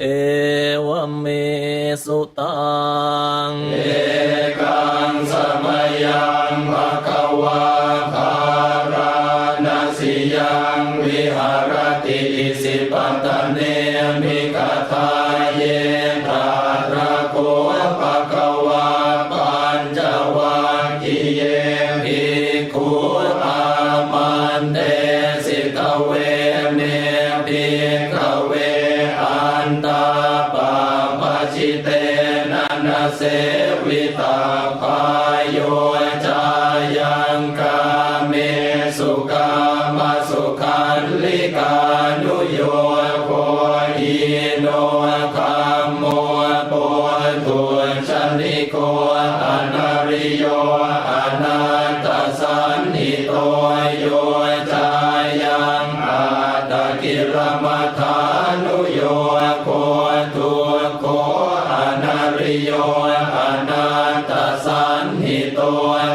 เอวเมสุตา เตนะนะเสวิตาพายโยจา Senhor.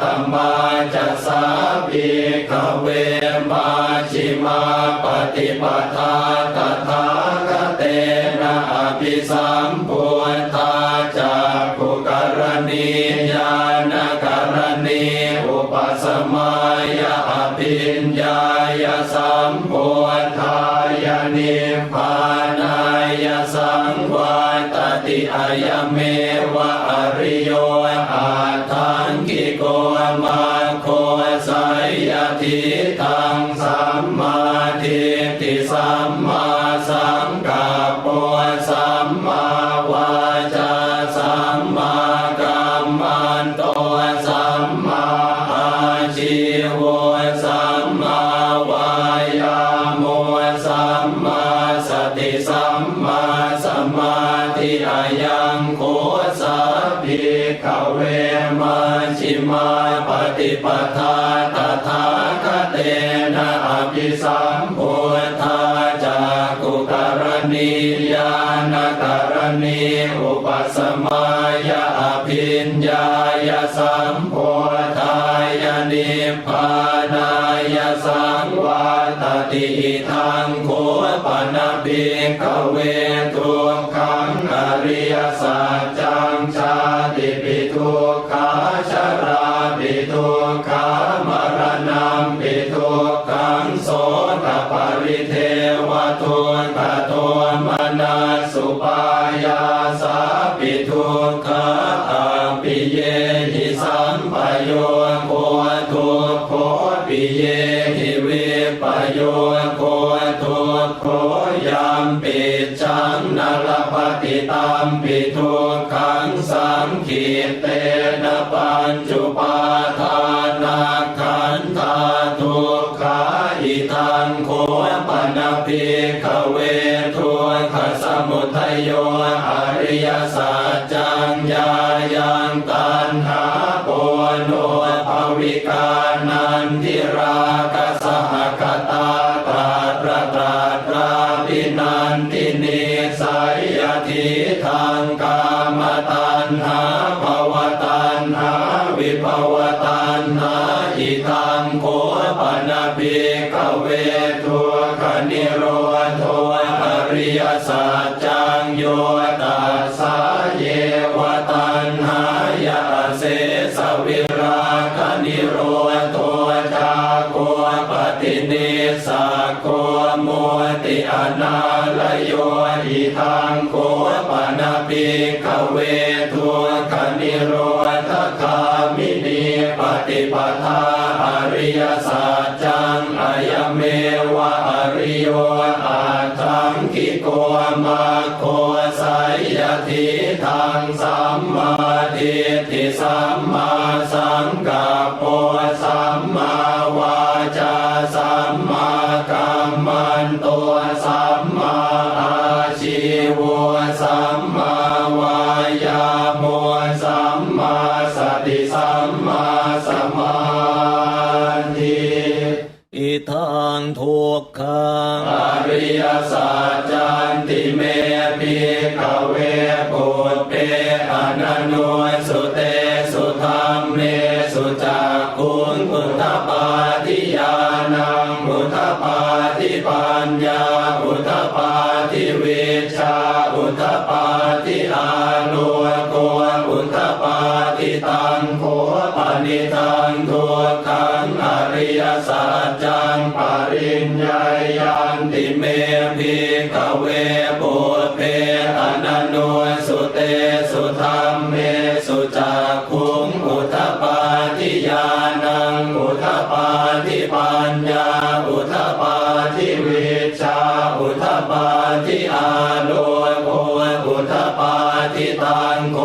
ตมาจะสาบิขเวมาชิมาปฏิปทาตถาคเตนะอภิสัมป ปิสัมพุทธาจากุกรณียานกรณีอุปสมายาปิญญายสัมพุทธายานิพพานายาสังวาตติทางโคปนาบิกเวทุกขังอริยสัจ วิเทวตุตโตมนัสสุปา เวทุกขสมุทัยโยอริยสัจจ Señor. ทางสัมมาทิฏฐิสัมมาสังกัปโปสัมมา สุเต ธิญาณังอุทปาทิปัญญาอุทปาทิวิชาอุทปาทิอาโนโคอุทปาทิตังโค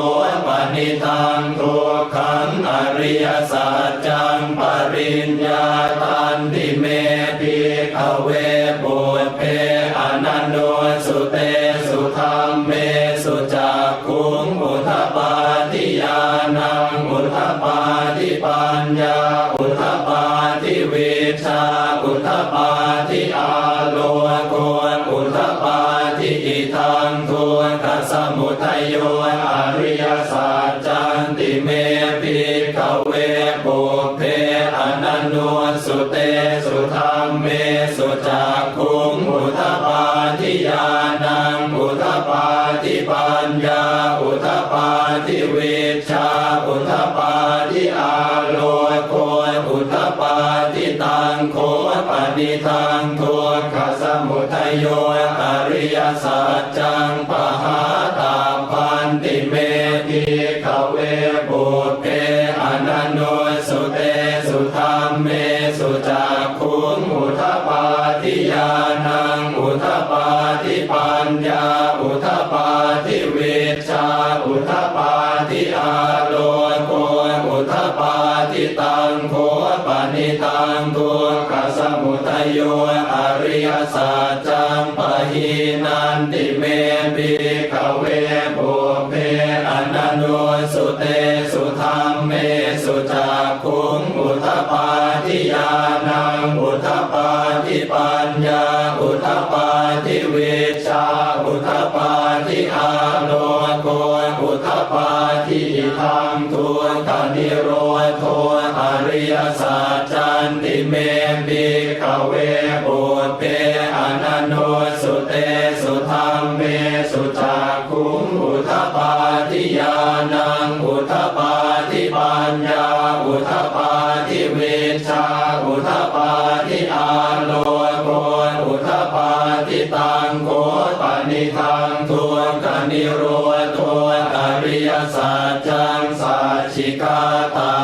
ปณิตังทุกขังอริยสัจจังปริญญาตันติ ทิเวชาอุตปาทิอาโลโก ปฏิทางทุกขสมุทัยโยอริยสัจจังปะหา สัจจังปะหินันติเมปิกเวปุเพอนันุสุเตสุธรรมเมสุจักคุงอุทปาทิยานังอุทปาทิปัญญา สุธรรมเมสุจักขุงอุทปาทิยานังอุทปาทิปัญญาอุทปาทิเวชาอุทปาทิอาโลโกอุทปาทิตังโกปณิทังทวนกนิโรทวนอริยสัจจังสัจฉิกาตา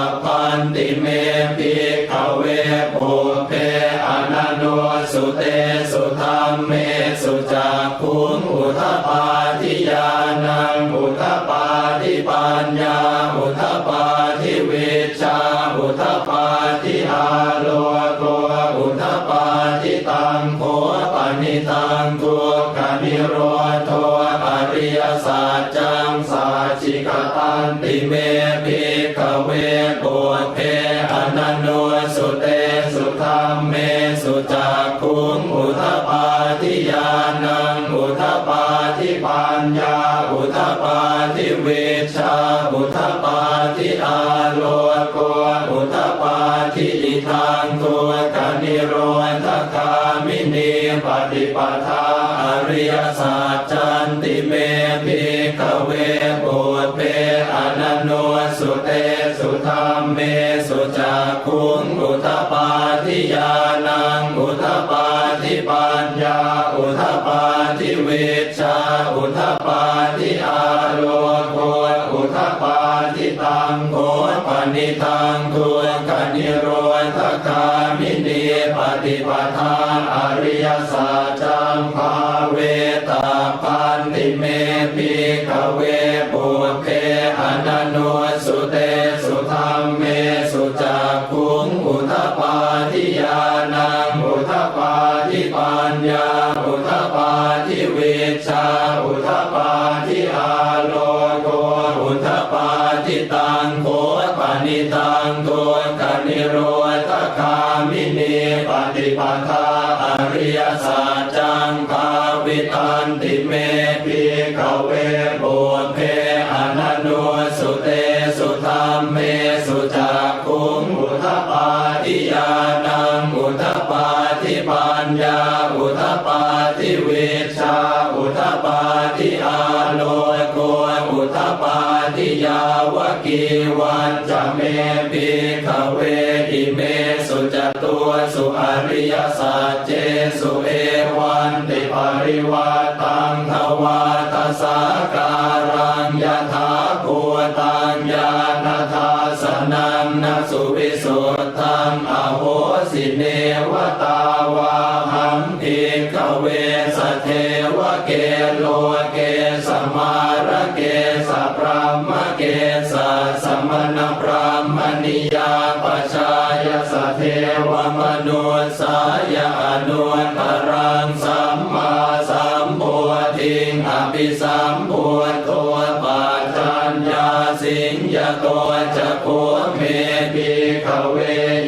ชาบุทปาทิอาโลกัวบุทปาทิอิทางตัวกนิโรธคามินีปฏิปทาอริยสัจจันติเมภิกเวปุตเปอนันโนสุเตสุธรรมเมสุจักุงบุทป โคปนิทังทุกนิโรธกามิเนปฏิปทาอริยสัจจังภาเว งโกกนิโรธคามินีปฏิปทาอริยสัจจังภาวิตันติเมปิขเวปุเพอนันโนสุเตสุธรรมเมสุจักขุงอุทปาทิยานังอุทปาทิปัญญาอุทปาทิเวชาอุทปาทิอาโลโกอุทปาทิยาวกีวันจ ตัวสุอริยสัจเจสุเอวันติปริวัตังทวาตสาการังยถาภูตังญาณทาสนังนสุวิสุทธังอโหสิ นุตตรังสัมมาสัมพุทิงอภิสัมพุทโตปัจจัญญาสิงยโตจะโคเมปิขเว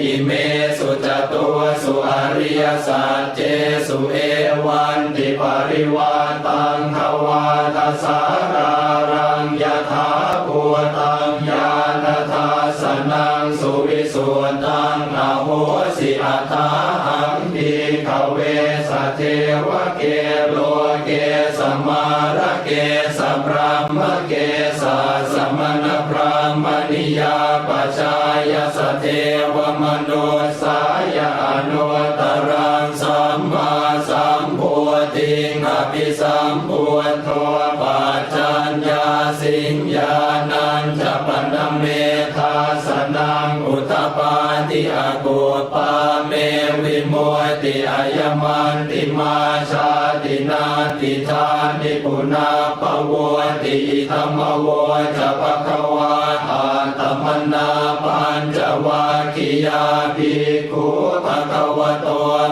อิเมสุจตัวสุอริยสัจเจสุเอวันติปริวาตังทวาทสากา เทวเกโลเกสมาระเกสพรหมเกสสมณพรหมนิยาปชายสเทวมโนสายอนุตรังสัมมาสัมพุทิงอภิสัมพุทโธปัจจัญญาสิงญานันจะปนเมธาสนังอุตตปาติอากุปาเมวิโมติอายมันติ มาชาตินาติชาติปุนาปวติธรรมโวจะปะคะวาอาตมนาปัญจวัคคียาภิกขุภะคะวะโต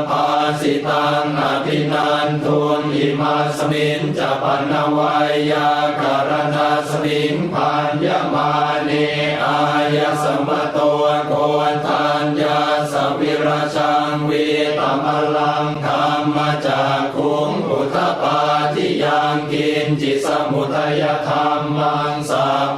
ภาสิตังอภินันทุนอิมาสมินจะปันนวายาการณาสมิงพันยมาเนอายสมโตโกทัญญาสวิราชังวต มลังธรรมจากคุงอุทปาทิยังกินจิตสมุทัยธรรมังสัพ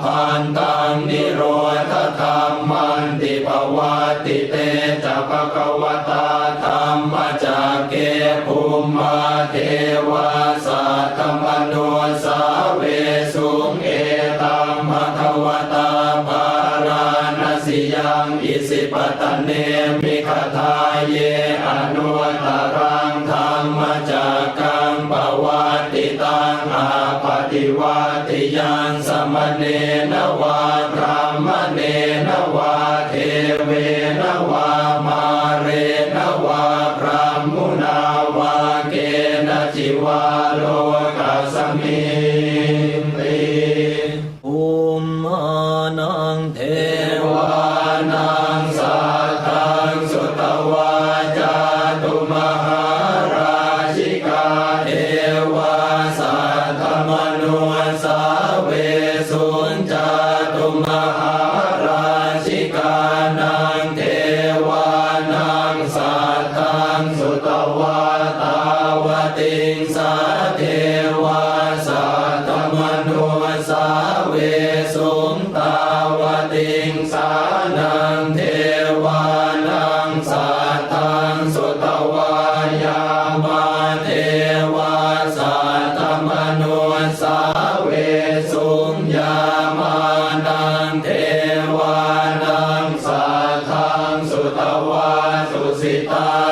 ตวาสุสิตา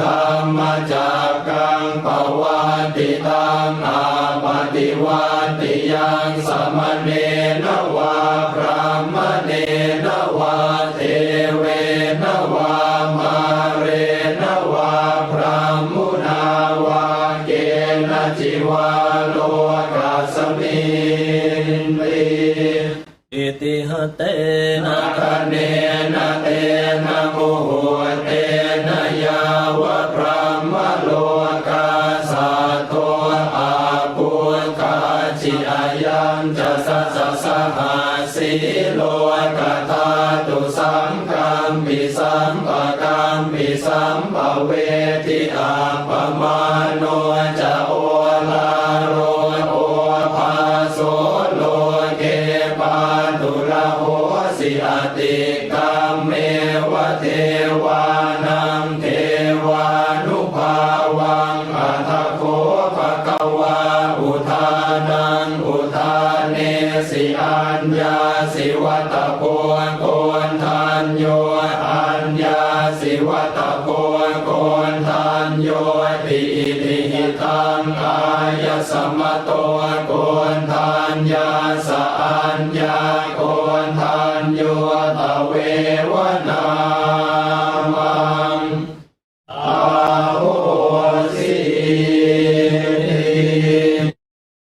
ธรรมจักกังปวัตติตังอาปฏิวัติยังสมณเณนวาพระมเณนวาเทเวนวามาเรนวาพระมุนาวาเกณจิวาโลกัสมินติอิติหเต อัญญาสิวัตโพโกนทันโยอัญญาสิวัตโพโกนทันโยติอิติหิตังกายสมโตโก